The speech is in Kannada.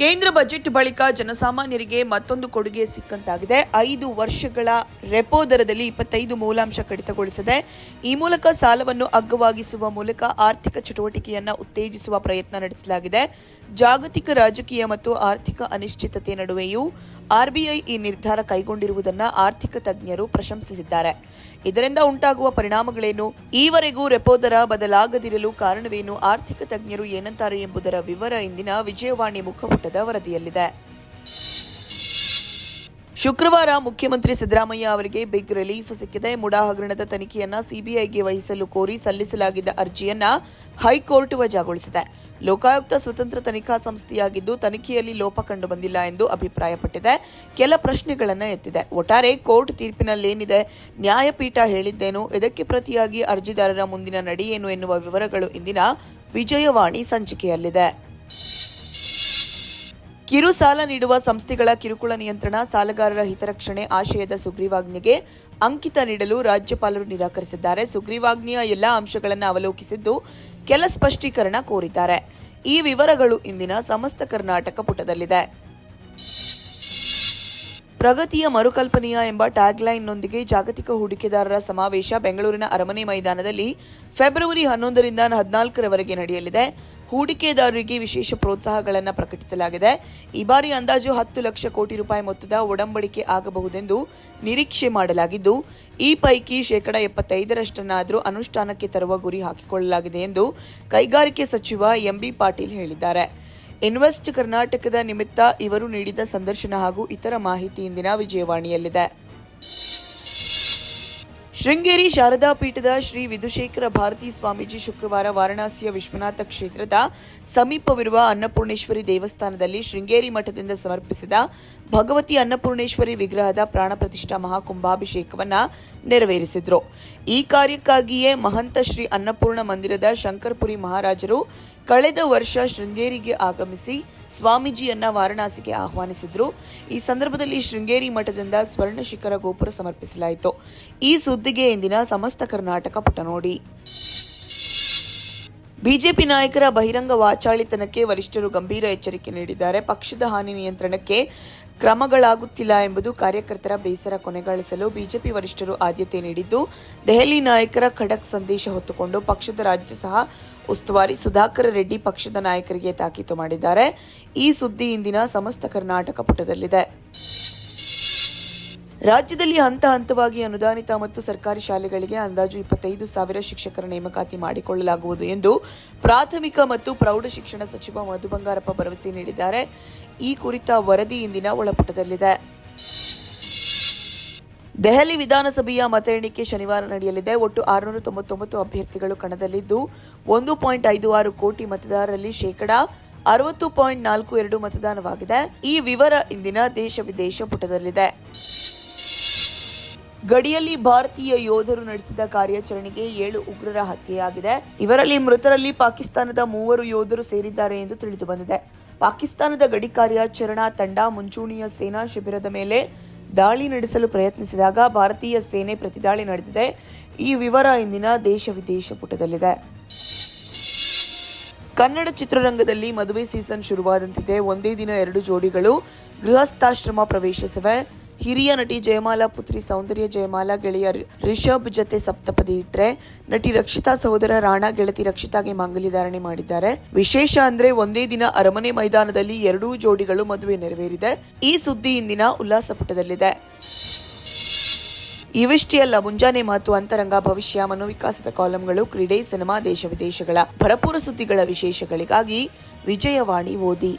ಕೇಂದ್ರ ಬಜೆಟ್ ಬಳಿಕ ಜನಸಾಮಾನ್ಯರಿಗೆ ಮತ್ತೊಂದು ಕೊಡುಗೆ ಸಿಕ್ಕಂತಾಗಿದೆ. ಐದು ವರ್ಷಗಳ ರೆಪೋ ದರದಲ್ಲಿ ಇಪ್ಪತ್ತೈದು ಮೂಲಾಂಶ ಕಡಿತಗೊಳಿಸಿದೆ, ಈ ಮೂಲಕ ಸಾಲವನ್ನು ಅಗ್ಗವಾಗಿಸುವ ಮೂಲಕ ಆರ್ಥಿಕ ಚಟುವಟಿಕೆಯನ್ನು ಉತ್ತೇಜಿಸುವ ಪ್ರಯತ್ನ ನಡೆಸಲಾಗಿದೆ. ಜಾಗತಿಕ ರಾಜಕೀಯ ಮತ್ತು ಆರ್ಥಿಕ ಅನಿಶ್ಚಿತತೆ ನಡುವೆಯೂ ಆರ್ಬಿಐ ಈ ನಿರ್ಧಾರ ಕೈಗೊಂಡಿರುವುದನ್ನು ಆರ್ಥಿಕ ತಜ್ಞರು ಪ್ರಶಂಸಿಸಿದ್ದಾರೆ. ಇದರಿಂದ ಉಂಟಾಗುವ ಪರಿಣಾಮಗಳೇನು? ಈವರೆಗೂ ರೆಪೋ ದರ ಬದಲಾಗದಿರಲು ಕಾರಣವೇನು? ಆರ್ಥಿಕ ತಜ್ಞರು ಏನಂತಾರೆ ಎಂಬುದರ ವಿವರ ಇಂದಿನ ವಿಜಯವಾಣಿ ಮುಖಪುಟದ ವರದಿಯಲ್ಲಿದೆ. ಶುಕ್ರವಾರ ಮುಖ್ಯಮಂತ್ರಿ ಸಿದ್ದರಾಮಯ್ಯ ಅವರಿಗೆ ಬಿಗ್ ರಿಲೀಫ್ ಸಿಕ್ಕಿದೆ. ಮುಡಾ ಹಗರಣದ ತನಿಖೆಯನ್ನ ಸಿಬಿಐಗೆ ವಹಿಸಲು ಕೋರಿ ಸಲ್ಲಿಸಲಾಗಿದ್ದ ಅರ್ಜಿಯನ್ನ ಹೈಕೋರ್ಟ್ ವಜಾಗೊಳಿಸಿದೆ. ಲೋಕಾಯುಕ್ತ ಸ್ವತಂತ್ರ ತನಿಖಾ ಸಂಸ್ಥೆಯಾಗಿದ್ದು ತನಿಖೆಯಲ್ಲಿ ಲೋಪ ಕಂಡು ಬಂದಿಲ್ಲ ಎಂದು ಅಭಿಪ್ರಾಯಪಟ್ಟಿದೆ. ಕೆಲ ಪ್ರಶ್ನೆಗಳನ್ನು ಎತ್ತಿದೆ. ಒಟ್ಟಾರೆ ಕೋರ್ಟ್ ತೀರ್ಪಿನಲ್ಲೇನಿದೆ? ನ್ಯಾಯಪೀಠ ಹೇಳಿದ್ದೇನು? ಇದಕ್ಕೆ ಪ್ರತಿಯಾಗಿ ಅರ್ಜಿದಾರರ ಮುಂದಿನ ನಡೆಯೇನು ಎನ್ನುವ ವಿವರಗಳು ಇಂದಿನ ವಿಜಯವಾಣಿ ಸಂಚಿಕೆಯಲ್ಲಿದೆ. ಕಿರು ಸಾಲ ನೀಡುವ ಸಂಸ್ಥೆಗಳ ಕಿರುಕುಳ ನಿಯಂತ್ರಣ, ಸಾಲಗಾರರ ಹಿತರಕ್ಷಣೆ, ಆಶಯದ ಸುಗ್ರೀವಾಜ್ಞೆಗೆ ಅಂಕಿತ ನೀಡಲು ರಾಜ್ಯಪಾಲರು ನಿರಾಕರಿಸಿದ್ದಾರೆ. ಸುಗ್ರೀವಾಜ್ಞೆಯ ಎಲ್ಲ ಅಂಶಗಳನ್ನು ಅವಲೋಕಿಸಿದ್ದು ಕೆಲ ಸ್ಪಷ್ಟೀಕರಣ ಕೋರಿದ್ದಾರೆ. ಈ ವಿವರಗಳು ಇಂದಿನ ಸಮಸ್ತ ಕರ್ನಾಟಕ ಪುಟದಲ್ಲಿದೆ. ಪ್ರಗತಿಯ ಮರುಕಲ್ಪನೆಯ ಎಂಬ ಟ್ಯಾಗ್ಲೈನ್ನೊಂದಿಗೆ ಜಾಗತಿಕ ಹೂಡಿಕೆದಾರರ ಸಮಾವೇಶ ಬೆಂಗಳೂರಿನ ಅರಮನೆ ಮೈದಾನದಲ್ಲಿ ಫೆಬ್ರವರಿ ಹನ್ನೊಂದರಿಂದ ಹದಿನಾಲ್ಕರವರೆಗೆ ನಡೆಯಲಿದೆ. ಹೂಡಿಕೆದಾರರಿಗೆ ವಿಶೇಷ ಪ್ರೋತ್ಸಾಹಗಳನ್ನು ಪ್ರಕಟಿಸಲಾಗಿದೆ. ಈ ಬಾರಿ ಅಂದಾಜು ಹತ್ತು ಲಕ್ಷ ಕೋಟಿ ರೂಪಾಯಿ ಮೊತ್ತದ ಒಡಂಬಡಿಕೆ ಆಗಬಹುದೆಂದು ನಿರೀಕ್ಷೆ ಮಾಡಲಾಗಿದ್ದು, ಈ ಪೈಕಿ ಶೇಕಡ ಎಪ್ಪತ್ತೈದರಷ್ಟನ್ನಾದರೂ ಅನುಷ್ಠಾನಕ್ಕೆ ತರುವ ಗುರಿ ಹಾಕಿಕೊಳ್ಳಲಾಗಿದೆ ಎಂದು ಕೈಗಾರಿಕೆ ಸಚಿವ ಎಂಬಿ ಪಾಟೀಲ್ ಹೇಳಿದ್ದಾರೆ. ಇನ್ವೆಸ್ಟ್ ಕರ್ನಾಟಕದ ನಿಮಿತ್ತ ಇವರು ನೀಡಿದ ಸಂದರ್ಶನ ಹಾಗೂ ಇತರ ಮಾಹಿತಿ ಇಂದಿನ ವಿಜಯವಾಣಿಯಲ್ಲಿದೆ. ಶೃಂಗೇರಿ ಶಾರದಾ ಪೀಠದ ಶ್ರೀ ವಿಧುಶೇಖರ ಭಾರತಿ ಸ್ವಾಮೀಜಿ ಶುಕ್ರವಾರ ವಾರಣಾಸಿಯ ವಿಶ್ವನಾಥ ಕ್ಷೇತ್ರದ ಸಮೀಪವಿರುವ ಅನ್ನಪೂರ್ಣೇಶ್ವರಿ ದೇವಸ್ಥಾನದಲ್ಲಿ ಶೃಂಗೇರಿ ಮಠದಿಂದ ಸಮರ್ಪಿಸಿದ ಭಗವತಿ ಅನ್ನಪೂರ್ಣೇಶ್ವರಿ ವಿಗ್ರಹದ ಪ್ರಾಣ ಪ್ರತಿಷ್ಠಾ ಮಹಾಕುಂಭಾಭಿಷೇಕವನ್ನು ನೆರವೇರಿಸಿದರು. ಈ ಕಾರ್ಯಕ್ಕಾಗಿಯೇ ಮಹಂತ ಶ್ರೀ ಅನ್ನಪೂರ್ಣ ಮಂದಿರದ ಶಂಕರ್ಪುರಿ ಮಹಾರಾಜರು ಕಳೆದ ವರ್ಷ ಶೃಂಗೇರಿಗೆ ಆಗಮಿಸಿ ಸ್ವಾಮೀಜಿಯನ್ನ ವಾರಣಾಸಿಗೆ ಆಹ್ವಾನಿಸಿದ್ರು. ಈ ಸಂದರ್ಭದಲ್ಲಿ ಶೃಂಗೇರಿ ಮಠದಿಂದ ಸ್ವರ್ಣ ಶಿಖರ ಗೋಪುರ ಸಮರ್ಪಿಸಲಾಯಿತು. ಈ ಸುದ್ದಿಗೆ ಇಂದಿನ ಸಮಸ್ತ ಕರ್ನಾಟಕ ಪುಟ ನೋಡಿ ಬಿಜೆಪಿ ನಾಯಕರ ಬಹಿರಂಗ ವಾಚಾಳಿತನಕ್ಕೆ ವರಿಷ್ಠರು ಗಂಭೀರ ಎಚ್ಚರಿಕೆ ನೀಡಿದ್ದಾರೆ. ಪಕ್ಷದ ಹಾನಿ ನಿಯಂತ್ರಣಕ್ಕೆ ಕ್ರಮಗಳಾಗುತ್ತಿಲ್ಲ ಎಂಬುದು ಕಾರ್ಯಕರ್ತರ ಬೇಸರ ಕೊನೆಗಾಣಿಸಲು ಬಿಜೆಪಿ ವರಿಷ್ಠರು ಆದ್ಯತೆ ನೀಡಿದ್ದು, ದೆಹಲಿ ನಾಯಕರ ಖಡಕ್ ಸಂದೇಶ ಹೊತ್ತುಕೊಂಡು ಪಕ್ಷದ ರಾಜ್ಯ ಸಹ ಉಸ್ತುವಾರಿ ಸುಧಾಕರ ರೆಡ್ಡಿ ಪಕ್ಷದ ನಾಯಕರಿಗೆ ತಾಕೀತು ಮಾಡಿದ್ದಾರೆ. ಈ ಸುದ್ದಿ ಇಂದಿನ ಸಮಸ್ತ ಕರ್ನಾಟಕ ಪುಟದಲ್ಲಿದೆ. ರಾಜ್ಯದಲ್ಲಿ ಹಂತ ಹಂತವಾಗಿ ಅನುದಾನಿತ ಮತ್ತು ಸರ್ಕಾರಿ ಶಾಲೆಗಳಿಗೆ ಅಂದಾಜು ಇಪ್ಪತ್ತೈದು ಸಾವಿರ ಶಿಕ್ಷಕರ ನೇಮಕಾತಿ ಮಾಡಿಕೊಳ್ಳಲಾಗುವುದು ಎಂದು ಪ್ರಾಥಮಿಕ ಮತ್ತು ಪ್ರೌಢ ಶಿಕ್ಷಣ ಸಚಿವ ಮಧು ಬಂಗಾರಪ್ಪ ಭರವಸೆ ನೀಡಿದ್ದಾರೆ. ಈ ಕುರಿತ ವರದಿ ಇಂದಿನ ಒಳಪುಟದಲ್ಲಿದೆ. ದೆಹಲಿ ವಿಧಾನಸಭೆಯ ಮತ ಎಣಿಕೆ ಶನಿವಾರ ನಡೆಯಲಿದೆ. ಒಟ್ಟು ಆರುನೂರ ತೊಂಬತ್ತೊಂಬತ್ತು ಅಭ್ಯರ್ಥಿಗಳು ಕಣದಲ್ಲಿದ್ದು, ಒಂದು ಪಾಯಿಂಟ್ ಐದು ಆರು ಕೋಟಿ ಮತದಾರರಲ್ಲಿ ಶೇಕಡಾ ಅರವತ್ತು ಪಾಯಿಂಟ್ ನಾಲ್ಕು ಎರಡು ಮತದಾನವಾಗಿದೆ. ಈ ವಿವರ ಇಂದಿನ ದೇಶ ವಿದೇಶ ಪುಟದಲ್ಲಿದೆ. ಗಡಿಯಲ್ಲಿ ಭಾರತೀಯ ಯೋಧರು ನಡೆಸಿದ ಕಾರ್ಯಾಚರಣೆಗೆ ಏಳು ಉಗ್ರರ ಹತ್ಯೆಯಾಗಿದೆ. ಇವರಲ್ಲಿ ಮೃತರಲ್ಲಿ ಪಾಕಿಸ್ತಾನದ ಮೂವರು ಯೋಧರು ಸೇರಿದ್ದಾರೆ ಎಂದು ತಿಳಿದು ಬಂದಿದೆ. ಪಾಕಿಸ್ತಾನದ ಗಡಿ ಕಾರ್ಯಾಚರಣಾ ತಂಡ ಮುಂಚೂಣಿಯ ಸೇನಾ ಶಿಬಿರದ ಮೇಲೆ ದಾಳಿ ನಡೆಸಲು ಪ್ರಯತ್ನಿಸಿದಾಗ ಭಾರತೀಯ ಸೇನೆ ಪ್ರತಿದಾಳಿ ನಡೆದಿದೆ. ಈ ವಿವರ ಇಂದಿನ ದೇಶ ವಿದೇಶ ಪುಟದಲ್ಲಿದೆ. ಕನ್ನಡ ಚಿತ್ರರಂಗದಲ್ಲಿ ಮದುವೆ ಸೀಸನ್ ಶುರುವಾದಂತಿದೆ. ಒಂದೇ ದಿನ ಎರಡು ಜೋಡಿಗಳು ಗೃಹಸ್ಥಾಶ್ರಮ ಪ್ರವೇಶಿಸಿವೆ. ಹಿರಿಯ ನಟಿ ಜಯಮಾಲಾ, ಪುತ್ರಿ ಸೌಂದರ್ಯ ಜಯಮಾಲಾ, ಗೆಳೆಯ ರಿಷಬ್ ಜತೆ ಸಪ್ತಪದಿ ಇಟ್ರೆ ನಟಿ ರಕ್ಷಿತಾ ಸಹೋದರ ರಾಣಾ, ಗೆಳತಿ ರಕ್ಷಿತಾಗೆ ಮಾಂಗಲ್ಯ ಧಾರಣೆ ಮಾಡಿದ್ದಾರೆ. ವಿಶೇಷ ಅಂದ್ರೆ ಒಂದೇ ದಿನ ಅರಮನೆ ಮೈದಾನದಲ್ಲಿ ಎರಡೂ ಜೋಡಿಗಳು ಮದುವೆ ನೆರವೇರಿದೆ. ಈ ಸುದ್ದಿ ಇಂದಿನ ಉಲ್ಲಾಸ ಪುಟದಲ್ಲಿದೆ ಇವಿಷ್ಟೇ ಅಲ್ಲ ಮುಂಜಾನೆ ಮಾತು, ಅಂತರಂಗ, ಭವಿಷ್ಯ, ಮನೋವಿಕಾಸದ ಕಾಲಂಗಳು, ಕ್ರೀಡೆ, ಸಿನಿಮಾ, ದೇಶ ವಿದೇಶಗಳ ಭರಪೂರ ಸುದ್ದಿಗಳ ವಿಶೇಷಗಳಿಗಾಗಿ ವಿಜಯವಾಣಿ ಓದಿ.